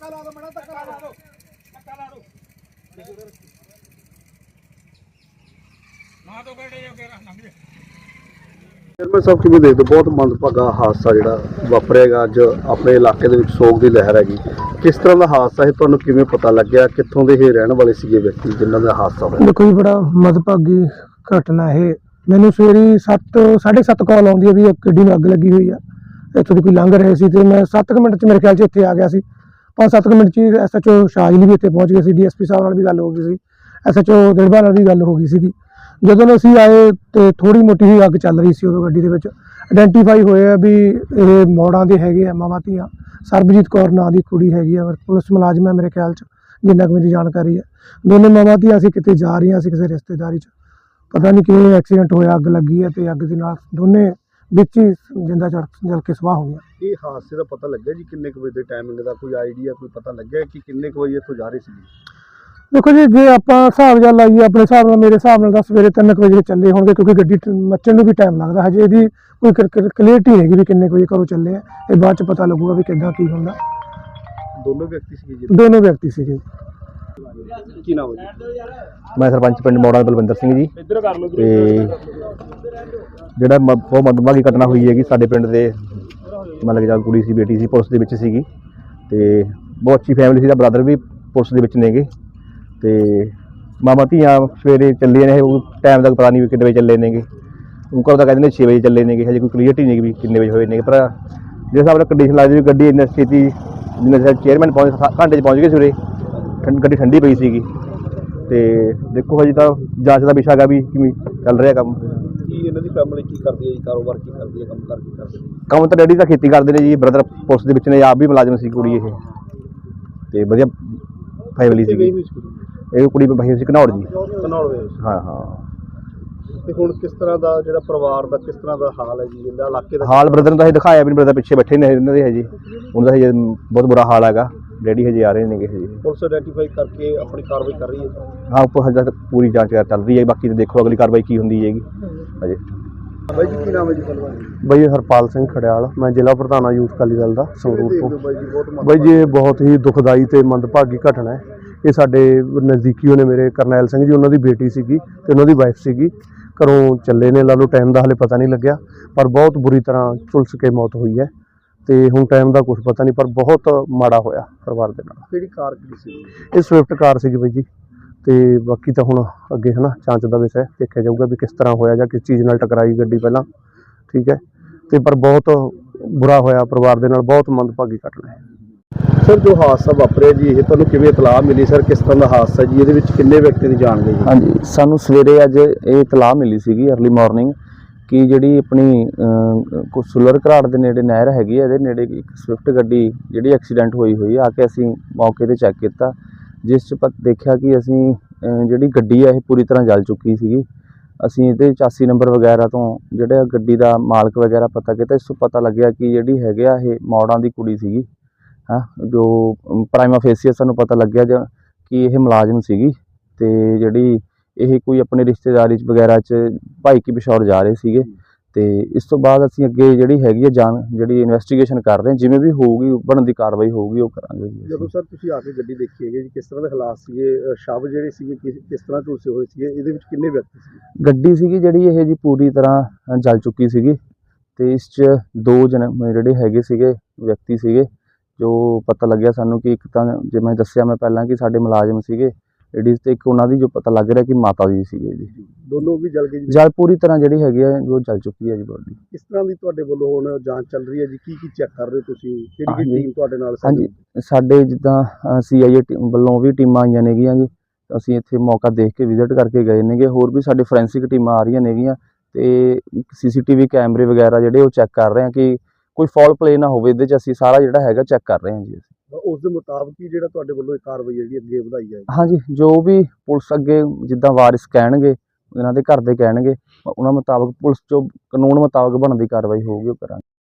ਧੱਕਾ ਲਾ ਦੋ ਮੜਾ ਧੱਕਾ ਲਾ ਦੋ। ਧੱਕਾ ਲਾ ਦੋ। ਨਾ ਤੋਂ ਬੈਠੇ ਜੋ ਕੇ ਲੰਘ ਜਾ ਚੇਅਰਮੈਨ ਸਾਹਿਬ ਕਿਵੇਂ ਦੇਖਦੇ? ਬਹੁਤ ਮੰਦਭਾਗਾ ਹਾਦਸਾ ਜਿਹੜਾ ਵਾਪਰਿਆਗਾ ਅੱਜ ਆਪਣੇ ਇਲਾਕੇ ਦੇ ਵਿੱਚ ਸੋਗ ਦੀ ਲਹਿਰ ਹੈਗੀ। ਕਿਸ ਤਰ੍ਹਾਂ ਦਾ ਹਾਦਸਾ ਹੈ ਤੁਹਾਨੂੰ ਕਿਵੇਂ ਪਤਾ ਲੱਗਿਆ? ਕਿੱਥੋਂ ਦੇ ਇਹ ਰਹਿਣ ਵਾਲੇ ਸੀਗੇ ਵਿਅਕਤੀ ਜਿਨ੍ਹਾਂ ਦਾ ਹਾਦਸਾ ਹੋਇਆ? ਦੇਖੋ ਜੀ ਬੜਾ ਮਦਭਾਗੀ ਘਟਨਾ ਇਹ। ਮੈਨੂੰ ਸਵੇਰੇ 7 7:30 ਕਾਲ ਆਉਂਦੀ ਹੈ ਵੀ ਇੱਕ ਗੱਡੀ ਨੂੰ ਅੱਗ ਲੱਗੀ ਹੋਈ ਆ। ਇੱਥੋਂ ਦੀ ਕੋਈ ਲੰਘ ਰਹੇ ਸੀ ਤੇ ਮੈਂ 7 ਮਿੰਟ ਚ ਮੇਰੇ ਖਿਆਲ ਚ ਇੱਥੇ ਆ ਗਿਆ ਸੀ। 5-7 ਮਿੰਟ ਚ ਐਸਐਚਓ ਸ਼ਾਜਲੀ ਵੀ ਇੱਥੇ ਪਹੁੰਚ ਗਏ ਸੀ ਡੀਐਸਪੀ ਸਾਹਿਬ ਨਾਲ ਵੀ ਗੱਲ ਹੋ ਗਈ ਸੀ ਐਸਐਚਓ ਦਿਲਬਾ ਨਾਲ ਵੀ ਗੱਲ ਹੋ ਗਈ ਸੀਗੀ। ਜਦੋਂ ਅਸੀਂ ਆਏ ਤੇ ਥੋੜੀ ਮੋਟੀ ਹੀ ਅੱਗ ਚੱਲ ਰਹੀ ਸੀ ਉਦੋਂ ਗੱਡੀ ਦੇ ਵਿੱਚ ਆਇਡੈਂਟੀਫਾਈ ਹੋਇਆ ਵੀ ਇਹ ਮੋੜਾਂ ਦੇ ਹੈਗੇ ਆ ਮਾਵਾਂ ਧੀਆਂ, ਸਰਬਜੀਤ ਕੌਰ ਨਾਂ ਦੀ ਕੁੜੀ ਹੈਗੀ ਆ ਪੁਲਿਸ ਮੁਲਾਜ਼ਮ ਹੈ ਮੇਰੇ ਖਿਆਲ ਚ, ਜਿੰਨਾ ਕੁ ਮੇਰੀ ਜਾਣਕਾਰੀ ਹੈ ਦੋਨੇ ਮਾਵਾਂ ਧੀਆਂ ਅਸੀਂ ਕਿਤੇ ਜਾ ਰਹੀਆਂ ਸੀ ਕਿਸੇ ਰਿਸ਼ਤੇਦਾਰੀ ਚ, ਪਤਾ ਨਹੀਂ ਕਿਵੇਂ ਐਕਸੀਡੈਂਟ ਹੋਇਆ, ਅੱਗ ਲੱਗੀ ਹੈ ਤੇ ਅੱਗ ਦੇ ਨਾਲ ਦੋਨੇ ਵਿੱਚ ਹੀ ਜਿੰਦਾ ਚੜ ਜਲ ਕੇ ਸਵਾਹ ਹੋ ਇਹ ਹਾਦਸੇ ਦਾ ਪਤਾ ਲੱਗਿਆ ਜੀ? ਕਿੰਨੇ ਕੁ ਵਜੇ ਦੇ ਟਾਈਮਿੰਗ ਦਾ ਕੋਈ ਆਈਡੀਆ ਕੋਈ ਪਤਾ ਲੱਗਿਆ ਕਿ ਕਿੰਨੇ ਕੁ ਵਜੇ ਇੱਥੋਂ ਜਾ ਰਹੇ ਸੀ ਦੇਖੋ ਜੀ ਜੇ ਆਪਾਂ ਹਿਸਾਬ ਜਾਂ ਲਾਈਏ ਆਪਣੇ ਹਿਸਾਬ ਨਾਲ ਮੇਰੇ ਹਿਸਾਬ ਨਾਲ ਤਾਂ ਸਵੇਰੇ 3 ਵਜੇ ਚੱਲੇ ਹੋਣਗੇ ਕਿਉਂਕਿ ਗੱਡੀ ਟ- ਮੱਚਣ ਨੂੰ ਵੀ ਟਾਈਮ ਲੱਗਦਾ। ਹਜੇ ਇਹਦੀ ਕੋਈ ਕਲੀਅਰਟੀ ਨਹੀਂ ਹੈਗੀ ਵੀ ਕਿੰਨੇ ਕੁ ਵਜੇ ਘਰੋਂ ਚੱਲੇ ਆ। ਇਹ ਬਾਅਦ ਚ ਪਤਾ ਲੱਗੂਗਾ ਵੀ ਕਿੱਦਾਂ ਕੀ ਹੁੰਦਾ। ਦੋਨੋਂ ਵਿਅਕਤੀ ਸੀਗੇ ਜੀ? ਦੋਨੋਂ ਵਿਅਕਤੀ ਸੀਗੇ ਕੀ ਨਾਮ ਹੈ ਜੀ? ਮੈਂ ਸਰਪੰਚ ਪਿੰਡ ਮੋੜਾ ਬਲਵਿੰਦਰ ਸਿੰਘ ਜੀ। ਇੱਧਰ ਕਰ ਲਓ ਤੇ ਜਿਹੜਾ ਮ- ਬਹੁਤ ਮੰਦਭਾਗੀ ਘਟਨਾ ਹੋਈ ਹੈਗੀ ਸਾਡੇ ਪਿੰਡ ਦੇ ਮਤਲਬ ਜਦ ਕੁੜੀ ਸੀ ਬੇਟੀ ਸੀ ਪੁਲਿਸ ਦੇ ਵਿੱਚ ਸੀਗੀ। ਤੇ ਬਹੁਤ ਅੱਛੀ ਫੈਮਿਲੀ ਸੀ ਦਾ ਬ੍ਰਦਰ ਵੀ ਪੁਲਿਸ ਦੇ ਵਿੱਚ ਨੇਗੇ ਤੇ ਮਾਮਾ ਧੀਆਂ ਸਵੇਰੇ ਚੱਲੇ ਨੇ ਉਹ ਟਾਈਮ ਦਾ ਪਤਾ ਨਹੀਂ ਵੀ ਕਿੰਨੇ ਵਜੇ ਚੱਲੇ ਨੇਗੇ ਉਹ ਕੋਲ ਤਾਂ ਕਹਿੰਦੇ ਨੇ 6 ਵਜੇ ਚੱਲੇ ਨੇਗੇ ਹਜੇ ਕੋਈ ਕਲੀਅਰਟੀ ਨਹੀਂ ਵੀ ਕਿੰਨੇ ਵਜੇ ਹੋਏ ਨੇਗੇ ਪਰ ਜਿਸ ਹਿਸਾਬ ਨਾਲ ਕੰਡੀਸ਼ਨ ਲੱਗਦੀ ਵੀ ਗੱਡੀ ਇੰਨੀ ਛੇਤੀ ਜਿੰਨੇ ਚਿਰ ਚੇਅਰਮੈਨ ਪਹੁੰਚ ਘੰਟੇ 'ਚ ਪਹੁੰਚ ਗਏ ਸਵੇਰੇ ਠੰਡ ਗੱਡੀ ਠੰਡੀ ਪਈ ਸੀਗੀ। ਤੇ ਦੇਖੋ ਹਜੇ ਤਾਂ ਜਾਂਚ ਦਾ ਵਿਸ਼ਾ ਹੈਗਾ ਵੀ ਕਿਵੇਂ ਚੱਲ ਰਿਹਾ ਕੰਮ। ਕੀ ਇਹਨਾਂ ਦੀ ਫੈਮਿਲੀ ਕੀ ਕਰਦੀ ਹੈ ਜੀ? ਕਾਰੋਬਾਰ ਕੀ ਕਰਦੀ ਹੈ? ਕੰਮ ਕਰ ਕੀ ਕਰਦੀ ਹੈ? ਕੰਮ ਤਾਂ ਡੈਡੀ ਤਾਂ ਖੇਤੀ ਕਰਦੇ ਨੇ ਜੀ ਬ੍ਰਦਰ ਪੁਲਿਸ ਦੇ ਵਿੱਚ ਨੇ ਆਪ ਵੀ ਮੁਲਾਜ਼ਮ ਸੀ ਕੁੜੀ ਇਹ। ਤੇ ਵਧੀਆ ਫੈਮਿਲੀ ਸੀਗੀ। ਇਹ ਕੁੜੀ ਬਹੀ ਸੀ ਘਨੌੜ ਜੀ। ਕਨੌੜ ਹੋਏ ਹਾਂ ਹਾਂ। ਤੇ ਹੁਣ ਕਿਸ ਤਰ੍ਹਾਂ ਦਾ ਜਿਹੜਾ ਪਰਿਵਾਰ ਦਾ ਕਿਸ ਤਰ੍ਹਾਂ ਦਾ ਹਾਲ ਹੈ ਜੀ? ਇਹਦਾ ਇਲਾਕੇ ਦਾ ਹਾਲ ਬ੍ਰਦਰ ਨੂੰ ਤਾਂ ਇਹ ਦਿਖਾਇਆ ਵੀ ਬ੍ਰਦਰ ਪਿੱਛੇ ਬੈਠੇ ਨੇ ਇਹਨਾਂ ਦੇ ਹਜੇ। ਉਹਨਾਂ ਦਾ ਹਜੇ ਬਹੁਤ ਬੁਰਾ ਹਾਲ ਹੈਗਾ। ਡੈਡੀ ਹਜੇ ਆ ਰਹੇ ਨੇਗੇ ਹਜੇ। ਪੁਲਿਸ ਆਇਡੈਂਟੀਫਾਈ ਕਰਕੇ ਆਪਣੀ ਕਾਰਵਾਈ ਕਰ ਰਹੀ ਹੈ ਹਾਂ ਉੱਪਰ ਹਜੇ ਤੱਕ ਪੂਰੀ ਜਾਂਚ ਚੱਲ ਰਹੀ ਹੈ। ਬਾਕੀ ਤਾਂ ਦੇਖੋ ਅਗਲੀ ਕਾਰਵਾਈ ਕੀ ਹੁੰਦੀ ਹੈਗੀ। ਹਜੇ। ਬਾਈ ਜੀ ਕੀ ਨਾਮ ਹੈ ਜੀ ਪਹਿਲਵਾਨ ਬਾਈ ਹਰਪਾਲ ਸਿੰਘ ਖੜਿਆਲ। ਮੈਂ ਜ਼ਿਲ੍ਹਾ ਪ੍ਰਧਾਨ ਆ ਯੂਥ ਅਕਾਲੀ ਦਲ ਦਾ ਸੰਗਰੂਰ ਤੋਂ। ਬਾਈ ਜੀ ਬਹੁਤ ਬਾਈ ਜੀ ਇਹ ਬਹੁਤ ਹੀ ਦੁਖਦਾਈ ਤੇ ਮੰਦਭਾਗੀ ਘਟਨਾ ਹੈ। ਇਹ ਸਾਡੇ ਨਜ਼ਦੀਕੀਓ ਨੇ ਮੇਰੇ ਕਰਨੈਲ ਸਿੰਘ ਜੀ ਉਹਨਾਂ ਦੀ ਬੇਟੀ ਸੀਗੀ ਤੇ ਉਹਨਾਂ ਦੀ ਵਾਈਫ ਸੀਗੀ। ਘਰੋਂ ਚੱਲੇ ਨੇ ਲਾ ਲਓ ਟਾਈਮ ਦਾ ਹਲੇ ਪਤਾ ਨਹੀਂ ਲੱਗਿਆ। ਪਰ ਬਹੁਤ ਬੁਰੀ ਤਰ੍ਹਾਂ ਝੁਲਸ ਕੇ ਮੌਤ ਹੋਈ ਹੈ। ਤੇ ਹੁਣ ਟਾਈਮ ਦਾ ਕੁਝ ਪਤਾ ਨਹੀਂ ਪਰ ਬਹੁਤ ਮਾੜਾ ਹੋਇਆ ਪਰਿਵਾਰ ਦੇ ਨਾਲ। ਕਿਹੜੀ ਕਾਰ ਕੀ ਸੀ? ਇਹ ਸਵਿਫਟ ਕਾਰ ਸੀਗੀ ਬਾਈ ਜੀ। ਤੇ ਬਾਕੀ ਤਾਂ ਹੁਣ ਅੱਗੇ ਹਨਾ ਜਾਂਚ ਦਾ ਵਿਸ਼ਾ ਹੈ ਦੇਖਿਆ ਜਾਊਗਾ ਵੀ ਕਿਸ ਤਰ੍ਹਾਂ ਹੋਇਆ ਜਾਂ ਕਿਸ ਚੀਜ਼ ਨਾਲ ਟਕਰਾਈ ਗੱਡੀ ਪਹਿਲਾਂ। ਠੀਕ ਹੈ। ਤੇ ਪਰ ਬਹੁਤ ਬੁਰਾ ਹੋਇਆ ਪਰਿਵਾਰ ਦੇ ਨਾਲ ਬਹੁਤ ਮੰਦਭਾਗੀ ਘਟਨਾ ਹੈ। ਸਰ ਜੋ ਹਾਦਸਾ ਵਾਪਰਿਆ ਜੀ ਇਹ ਤੁਹਾਨੂੰ ਕਿਵੇਂ ਇਤਲਾਹ ਮਿਲੀ ਸਰ? ਕਿਸ ਤਰ੍ਹਾਂ ਦਾ ਹਾਦਸਾ ਜੀ? ਇਹਦੇ ਵਿੱਚ ਕਿੰਨੇ ਵਿਅਕਤੀ ਦੀ ਜਾਨ ਗਈ? ਜੀ ਹਾਂਜੀ ਸਾਨੂੰ ਸਵੇਰੇ ਅੱਜ ਇਹ ਇਤਲਾਹ ਮਿਲੀ ਸੀਗੀ अर्ਲੀ ਮਾਰਨਿੰਗ ਕਿ ਜਿਹੜੀ ਆਪਣੀ ਕੋ ਸੁਲਰ ਘਰਾੜ ਦੇ ਨੇੜੇ ਨਹਿਰ ਹੈਗੀ ਹੈ ਇਹਦੇ ਨੇੜੇ ਇੱਕ ਸਵਿਫਟ ਗੱਡੀ ਜਿਹੜੀ ਐਕਸੀਡੈਂਟ ਹੋਈ ਹੋਈ ਆ ਕੇ ਅਸੀਂ ਮੌਕੇ ਤੇ ਚੈੱਕ ਕੀਤਾ। ਜਿਸ 'ਚ ਪਤ, ਦੇਖਿਆ ਕਿ ਅਸੀਂ ਜਿਹੜੀ ਗੱਡੀ ਹੈ ਇਹ ਪੂਰੀ ਤਰ੍ਹਾਂ ਜਲ ਚੁੱਕੀ ਸੀਗੀ। ਅਸੀਂ ਇਹਦੇ ਚਾਸੀ ਨੰਬਰ ਵਗੈਰਾ ਤੋਂ ਜਿਹੜਾ ਗੱਡੀ ਦਾ ਮਾਲਕ ਵਗੈਰਾ ਪਤਾ ਕੀਤਾ, ਇਸ ਤੋਂ ਪਤਾ ਲੱਗਿਆ ਕਿ ਜਿਹੜੀ ਹੈਗੇ ਆ, ਇਹ ਮੌੜਾਂ ਦੀ ਕੁੜੀ ਸੀਗੀ। ਹਾਂ, ਜੋ ਪ੍ਰਾਈਮਾ ਫੇਸੀਆ ਸਾਨੂੰ ਪਤਾ ਲੱਗਿਆ ਜ- ਕਿ ਇਹ ਮੁਲਾਜ਼ਮ ਸੀਗੀ ਤੇ ਜਿਹੜੀ ਇਹ ਕੋਈ ਆਪਣੇ ਰਿਸ਼ਤੇਦਾਰੀ ਚ ਵਗੈਰਾ ਚ ਭਾਈ ਕੀ ਪਿਸ਼ੌਰ ਜਾ ਰਹੇ ਸੀਗੇ। ਤੇ ਇਸ ਤੋਂ ਬਾਅਦ ਅਸੀਂ ਅੱਗੇ ਜਿਹੜੀ ਹੈਗੀ ਹੈ ਜਾਣ ਜਿਹੜੀ ਇਨਵੈਸਟੀਗੇਸ਼ਨ ਕਰ ਰਹੇ ਹਾਂ ਜਿਵੇਂ ਵੀ ਹੋਊਗੀ ਬਣਦੀ ਕਾਰਵਾਈ ਹੋਊਗੀ ਉਹ ਕਰਾਂਗੇ ਜੀ ਅਸੀਂ। ਜਦੋਂ ਸਰ ਤੁਸੀਂ ਆ ਕੇ ਗੱਡੀ ਦੇਖੀ ਹੈਗੀ ਜੀ ਕਿਸ ਤਰ੍ਹਾਂ ਦੇ ਹਾਲਾਤ ਸੀਗੇ? ਅ, ਸ਼ਵ ਜਿਹੜੇ ਸੀਗੇ ਕਿਸ ਕਿਸ ਤਰ੍ਹਾਂ ਝੁਲਸੇ ਹੋਏ ਸੀਗੇ? ਇਹਦੇ ਵਿੱਚ ਕਿੰਨੇ ਵਿਅਕਤੀ ਸੀ ਗੱਡੀ ਸੀਗੀ ਜਿਹੜੀ ਇਹ ਜੀ ਪੂਰੀ ਤਰ੍ਹਾਂ ਅ, ਜਲ ਚੁੱਕੀ ਸੀਗੀ। ਤੇ ਇਸ 'ਚ ਦੋ ਜਣ ਜਿਹੜੇ ਹੈਗੇ ਸੀਗੇ ਵਿਅਕਤੀ ਸੀਗੇ। ਜੋ ਪਤਾ ਲੱਗਿਆ ਸਾਨੂੰ ਕਿ ਇੱਕ ਤਾਂ ਜਿਵੇਂ ਦੱਸਿਆ ਮੈਂ ਪਹਿਲਾਂ ਕਿ ਸਾਡੇ ਮੁਲਾਜ਼ਮ ਸੀਗੇ ਲੇਡੀਜ਼ ਤੇ ਇੱਕ ਉਹਨਾਂ ਦੀ ਜੋ ਪਤਾ ਲੱਗ ਰਿਹਾ ਕਿ ਮਾਤਾ ਜੀ ਸੀਗੇ ਜੀ। ਦੋਨੋਂ ਵੀ ਜਲ ਗਏ ਜੀ। ਜਲ ਪੂਰੀ ਤਰ੍ਹਾਂ ਜਿਹੜੀ ਹੈਗੀ ਹੈ ਜੋ ਜਲ ਚੁੱਕੀ ਹੈ ਜੀ ਬੋਡੀ ਕਿਸ ਤਰ੍ਹਾਂ ਦੀ ਤੁਹਾਡੇ ਵੱਲੋਂ ਹੁਣ ਜਾਂਚ ਚੱਲ ਰਹੀ ਹੈ ਜੀ? ਕੀ ਕੀ ਚੈੱਕ ਕਰ ਰਹੇ ਹੋ ਤੁਸੀਂ? ਕਿਹੜੀ ਕਿਹੜੀ। ਟੀਮ ਤੁਹਾਡੇ ਨਾਲ ਹਾਂਜੀ। ਸਾਡੇ ਜਿੱਦਾਂ ਸੀਆਈਏ ਵੱਲੋਂ ਵੀ ਟੀਮਾਂ ਆਈਆਂ ਨੇਗੀਆਂ ਜੀ। ਅਸੀਂ ਇੱਥੇ ਮੌਕਾ ਦੇਖ ਕੇ ਵਿਜ਼ਿਟ ਕਰਕੇ ਗਏ ਨੇਗੇ। ਹੋਰ ਵੀ ਸਾਡੇ ਫੋਰੈਂਸਿਕ ਟੀਮਾਂ ਆ ਰਹੀਆਂ ਨੇਗੀਆਂ। ਤੇ ਸੀਸੀਟੀਵੀ ਕੈਮਰੇ ਵਗੈਰਾ ਜਿਹੜੇ ਉਹ ਚੈੱਕ ਕਰ ਰਹੇ ਹਾਂ ਕਿ ਕੋਈ ਫਾਲ ਪਲੇ ਨਾ ਹੋਵੇ। ਇਹਦੇ 'ਚ ਅਸੀਂ ਸਾਰਾ ਜਿਹੜਾ ਹੈਗਾ ਚੈੱਕ ਕਰ ਰਹੇ ਹਾਂ ਜੀ ਉਸ ਦੇ ਮੁਤਾਬਕ ਹੀ ਜਿਹੜਾ ਤੁਹਾਡੇ ਵੱਲੋਂ ਇਹ ਕਾਰਵਾਈ ਜਿਹੜੀ ਅੱਗੇ ਵਧਾਈ ਜਾਏਗੀ। ਹਾਂਜੀ, ਜੋ ਵੀ ਪੁਲਿਸ ਅੱਗੇ ਜਿੱਦਾਂ ਵਾਰਿਸ ਕਹਿਣਗੇ ਇਹਨਾਂ ਦੇ ਘਰ ਦੇ ਕਹਿਣਗੇ, ਉਹਨਾਂ ਮੁਤਾਬਕ ਪੁਲਿਸ ਜੋ ਕਾਨੂੰਨ ਮੁਤਾਬਕ ਬਣਦੀ ਕਾਰਵਾਈ ਹੋਊਗੀ, ਉਹ ਕਰਾਂਗੇ।